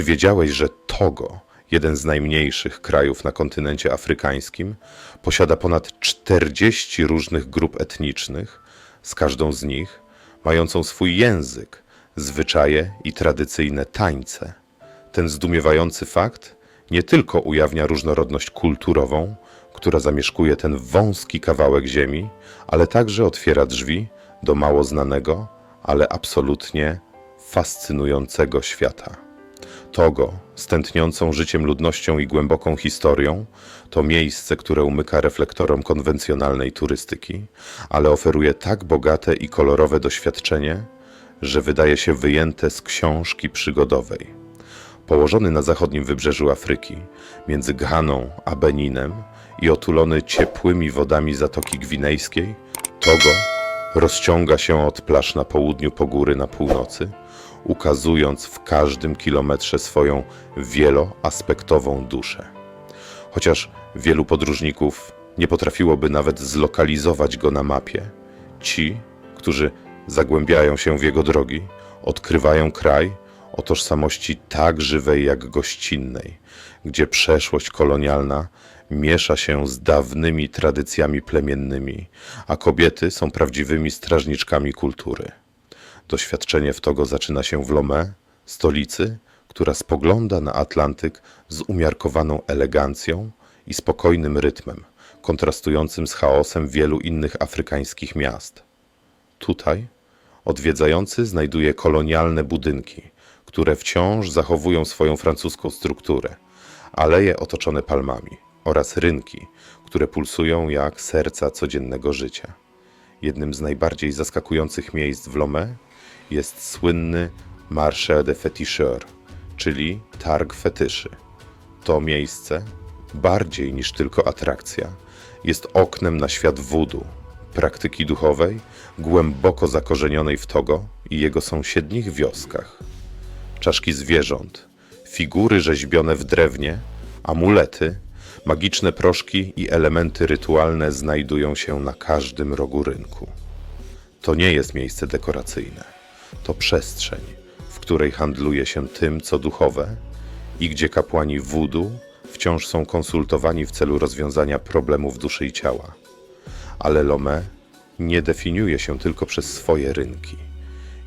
Czy wiedziałeś, że Togo, jeden z najmniejszych krajów na kontynencie afrykańskim, posiada ponad 40 różnych grup etnicznych, z każdą z nich mającą swój język, zwyczaje i tradycyjne tańce? Ten zdumiewający fakt nie tylko ujawnia różnorodność kulturową, która zamieszkuje ten wąski kawałek ziemi, ale także otwiera drzwi do mało znanego, ale absolutnie fascynującego świata. Togo, z tętniącą życiem ludnością i głęboką historią, to miejsce, które umyka reflektorom konwencjonalnej turystyki, ale oferuje tak bogate i kolorowe doświadczenie, że wydaje się wyjęte z książki przygodowej. Położony na zachodnim wybrzeżu Afryki, między Ghaną a Beninem i otulony ciepłymi wodami Zatoki Gwinejskiej, Togo rozciąga się od plaż na południu po góry na północy, ukazując w każdym kilometrze swoją wieloaspektową duszę. Chociaż wielu podróżników nie potrafiłoby nawet zlokalizować go na mapie, ci, którzy zagłębiają się w jego drogi, odkrywają kraj o tożsamości tak żywej jak gościnnej, gdzie przeszłość kolonialna miesza się z dawnymi tradycjami plemiennymi, a kobiety są prawdziwymi strażniczkami kultury. Doświadczenie w Togo zaczyna się w Lomé, stolicy, która spogląda na Atlantyk z umiarkowaną elegancją i spokojnym rytmem, kontrastującym z chaosem wielu innych afrykańskich miast. Tutaj odwiedzający znajduje kolonialne budynki, które wciąż zachowują swoją francuską strukturę, aleje otoczone palmami oraz rynki, które pulsują jak serca codziennego życia. Jednym z najbardziej zaskakujących miejsc w Lomé jest słynny Marché de Féticheurs, czyli targ fetyszy. To miejsce, bardziej niż tylko atrakcja, jest oknem na świat wudu, praktyki duchowej głęboko zakorzenionej w Togo i jego sąsiednich wioskach. Czaszki zwierząt, figury rzeźbione w drewnie, amulety, magiczne proszki i elementy rytualne znajdują się na każdym rogu rynku. To nie jest miejsce dekoracyjne. To przestrzeń, w której handluje się tym, co duchowe i gdzie kapłani wudu wciąż są konsultowani w celu rozwiązania problemów duszy i ciała. Ale Lomé nie definiuje się tylko przez swoje rynki.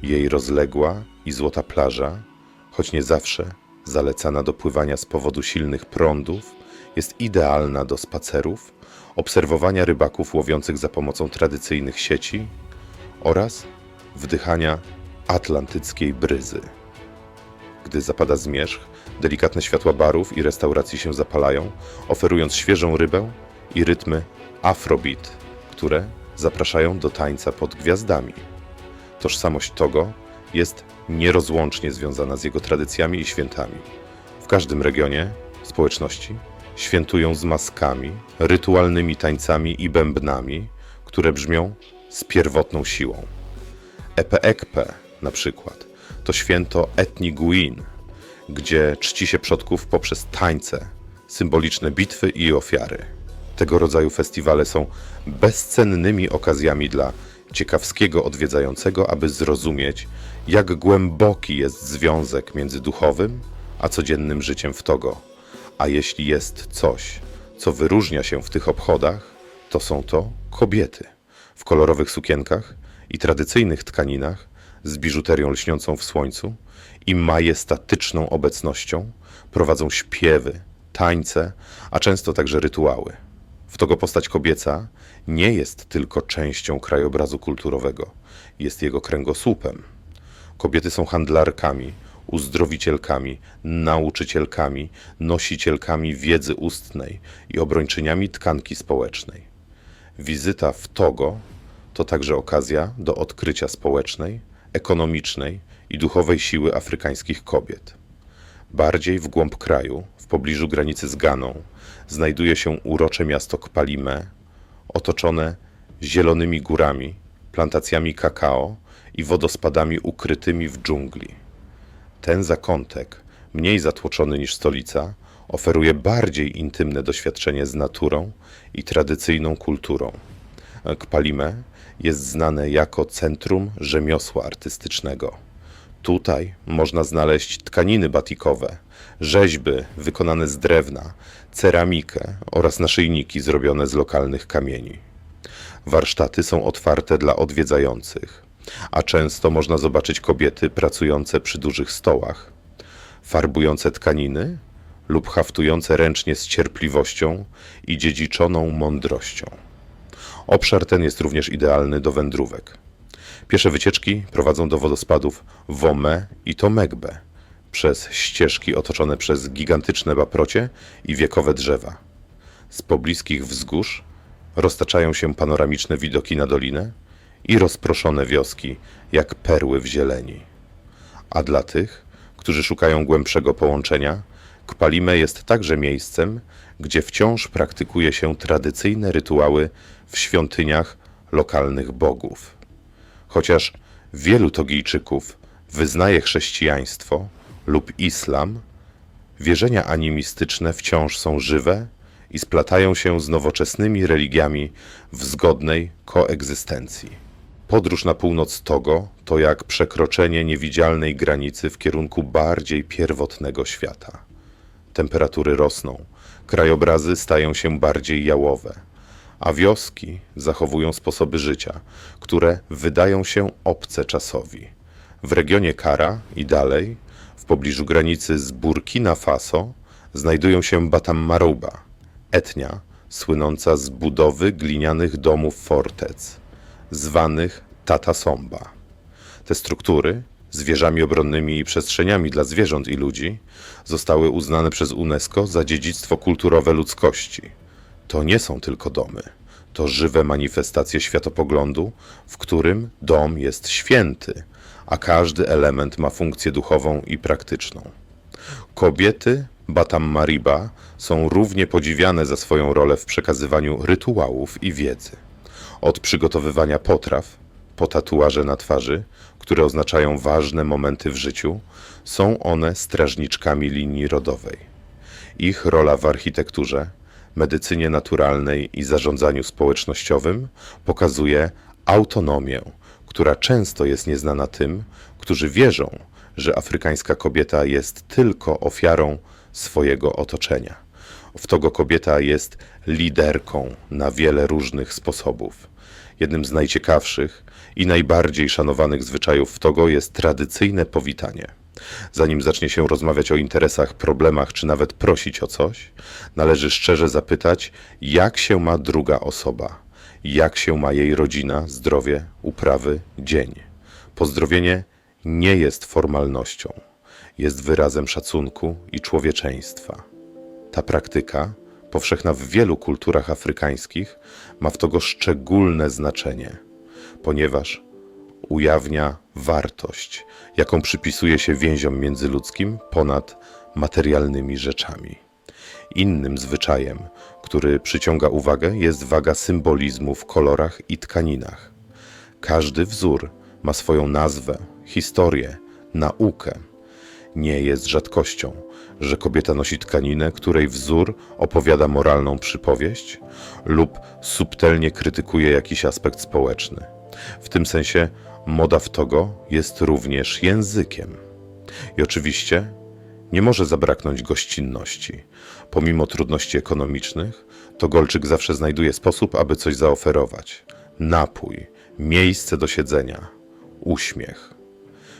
Jej rozległa i złota plaża, choć nie zawsze zalecana do pływania z powodu silnych prądów, jest idealna do spacerów, obserwowania rybaków łowiących za pomocą tradycyjnych sieci oraz wdychania atlantyckiej bryzy. Gdy zapada zmierzch, delikatne światła barów i restauracji się zapalają, oferując świeżą rybę i rytmy afrobeat, które zapraszają do tańca pod gwiazdami. Tożsamość Togo jest nierozłącznie związana z jego tradycjami i świętami. W każdym regionie, społeczności świętują z maskami, rytualnymi tańcami i bębnami, które brzmią z pierwotną siłą. Epe-Ekpe na przykład to święto Etni Guin, gdzie czci się przodków poprzez tańce, symboliczne bitwy i ofiary. Tego rodzaju festiwale są bezcennymi okazjami dla ciekawskiego odwiedzającego, aby zrozumieć, jak głęboki jest związek między duchowym a codziennym życiem w Togo. A jeśli jest coś, co wyróżnia się w tych obchodach, to są to kobiety w kolorowych sukienkach i tradycyjnych tkaninach z biżuterią lśniącą w słońcu i majestatyczną obecnością prowadzą śpiewy, tańce, a często także rytuały. W Togo postać kobieca nie jest tylko częścią krajobrazu kulturowego, jest jego kręgosłupem. Kobiety są handlarkami, uzdrowicielkami, nauczycielkami, nosicielkami wiedzy ustnej i obrończyniami tkanki społecznej. Wizyta w Togo to także okazja do odkrycia społecznej, ekonomicznej i duchowej siły afrykańskich kobiet. Bardziej w głąb kraju, w pobliżu granicy z Ganą, znajduje się urocze miasto Kpalime, otoczone zielonymi górami, plantacjami kakao i wodospadami ukrytymi w dżungli. Ten zakątek, mniej zatłoczony niż stolica, oferuje bardziej intymne doświadczenie z naturą i tradycyjną kulturą. Kpalime jest znane jako centrum rzemiosła artystycznego. Tutaj można znaleźć tkaniny batikowe, rzeźby wykonane z drewna, ceramikę oraz naszyjniki zrobione z lokalnych kamieni. Warsztaty są otwarte dla odwiedzających, a często można zobaczyć kobiety pracujące przy dużych stołach, farbujące tkaniny lub haftujące ręcznie z cierpliwością i dziedziczoną mądrością. Obszar ten jest również idealny do wędrówek. Piesze wycieczki prowadzą do wodospadów Wome i Tomegbe przez ścieżki otoczone przez gigantyczne paprocie i wiekowe drzewa. Z pobliskich wzgórz roztaczają się panoramiczne widoki na dolinę i rozproszone wioski jak perły w zieleni. A dla tych, którzy szukają głębszego połączenia, Kpalime jest także miejscem, gdzie wciąż praktykuje się tradycyjne rytuały w świątyniach lokalnych bogów. Chociaż wielu Togijczyków wyznaje chrześcijaństwo lub islam, wierzenia animistyczne wciąż są żywe i splatają się z nowoczesnymi religiami w zgodnej koegzystencji. Podróż na północ Togo to jak przekroczenie niewidzialnej granicy w kierunku bardziej pierwotnego świata. Temperatury rosną, krajobrazy stają się bardziej jałowe, a wioski zachowują sposoby życia, które wydają się obce czasowi. W regionie Kara i dalej, w pobliżu granicy z Burkina Faso, znajdują się Batam Marouba, etnia słynąca z budowy glinianych domów fortec, zwanych Tata Somba. Te struktury z wieżami obronnymi i przestrzeniami dla zwierząt i ludzi zostały uznane przez UNESCO za dziedzictwo kulturowe ludzkości. To nie są tylko domy, to żywe manifestacje światopoglądu, w którym dom jest święty, a każdy element ma funkcję duchową i praktyczną. Kobiety Batam Mariba są równie podziwiane za swoją rolę w przekazywaniu rytuałów i wiedzy. Od przygotowywania potraw po tatuaże na twarzy, które oznaczają ważne momenty w życiu, są one strażniczkami linii rodowej. Ich rola w architekturze, medycynie naturalnej i zarządzaniu społecznościowym pokazuje autonomię, która często jest nieznana tym, którzy wierzą, że afrykańska kobieta jest tylko ofiarą swojego otoczenia. W Togo kobieta jest liderką na wiele różnych sposobów. Jednym z najciekawszych i najbardziej szanowanych zwyczajów w Togo jest tradycyjne powitanie. Zanim zacznie się rozmawiać o interesach, problemach, czy nawet prosić o coś, należy szczerze zapytać, jak się ma druga osoba, jak się ma jej rodzina, zdrowie, uprawy, dzień. Pozdrowienie nie jest formalnością, jest wyrazem szacunku i człowieczeństwa. Ta praktyka, powszechna w wielu kulturach afrykańskich, ma w Togo szczególne znaczenie, ponieważ ujawnia wartość, jaką przypisuje się więziom międzyludzkim ponad materialnymi rzeczami. Innym zwyczajem, który przyciąga uwagę, jest waga symbolizmu w kolorach i tkaninach. Każdy wzór ma swoją nazwę, historię, naukę. Nie jest rzadkością, że kobieta nosi tkaninę, której wzór opowiada moralną przypowieść lub subtelnie krytykuje jakiś aspekt społeczny. W tym sensie moda w Togo jest również językiem. I oczywiście nie może zabraknąć gościnności. Pomimo trudności ekonomicznych, Togolczyk zawsze znajduje sposób, aby coś zaoferować. Napój, miejsce do siedzenia, uśmiech.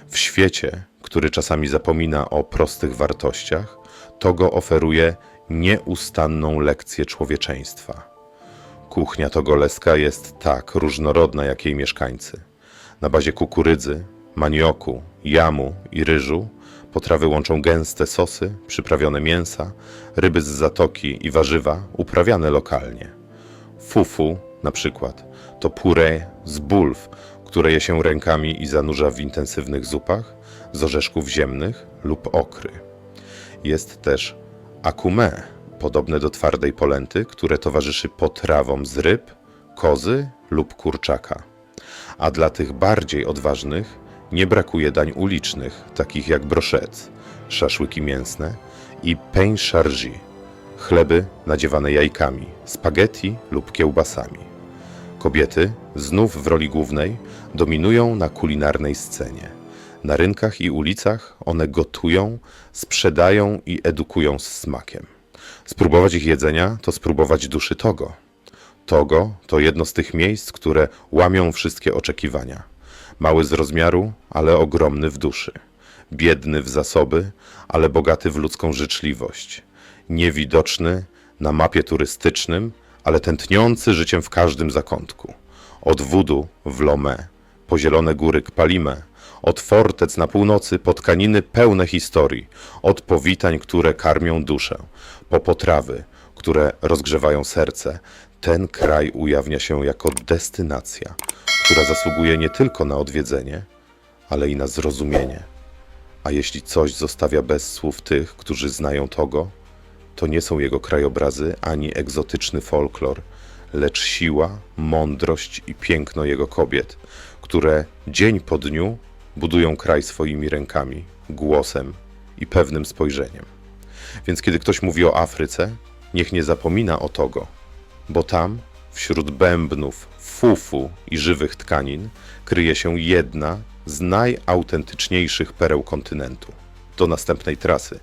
W świecie, który czasami zapomina o prostych wartościach, Togo oferuje nieustanną lekcję człowieczeństwa. Kuchnia togoleska jest tak różnorodna jak jej mieszkańcy. Na bazie kukurydzy, manioku, jamu i ryżu potrawy łączą gęste sosy, przyprawione mięsa, ryby z zatoki i warzywa uprawiane lokalnie. Fufu, na przykład, to puree z bulw, które je się rękami i zanurza w intensywnych zupach z orzeszków ziemnych lub okry. Jest też akume, podobne do twardej polenty, które towarzyszy potrawom z ryb, kozy lub kurczaka. A dla tych bardziej odważnych nie brakuje dań ulicznych, takich jak broszec, szaszłyki mięsne i pain chargi, chleby nadziewane jajkami, spaghetti lub kiełbasami. Kobiety, znów w roli głównej, dominują na kulinarnej scenie. Na rynkach i ulicach one gotują, sprzedają i edukują z smakiem. Spróbować ich jedzenia to spróbować duszy Togo. Togo to jedno z tych miejsc, które łamią wszystkie oczekiwania. Mały z rozmiaru, ale ogromny w duszy. Biedny w zasoby, ale bogaty w ludzką życzliwość. Niewidoczny na mapie turystycznym, ale tętniący życiem w każdym zakątku. Od Wudu w Lomé, po zielone góry Kpalime, od fortec na północy po tkaniny pełne historii, od powitań, które karmią duszę, po potrawy, które rozgrzewają serce, ten kraj ujawnia się jako destynacja, która zasługuje nie tylko na odwiedzenie, ale i na zrozumienie. A jeśli coś zostawia bez słów tych, którzy znają Togo, to nie są jego krajobrazy ani egzotyczny folklor, lecz siła, mądrość i piękno jego kobiet, które dzień po dniu budują kraj swoimi rękami, głosem i pewnym spojrzeniem. Więc kiedy ktoś mówi o Afryce, niech nie zapomina o Togo, bo tam, wśród bębnów, fufu i żywych tkanin, kryje się jedna z najautentyczniejszych pereł kontynentu. Do następnej trasy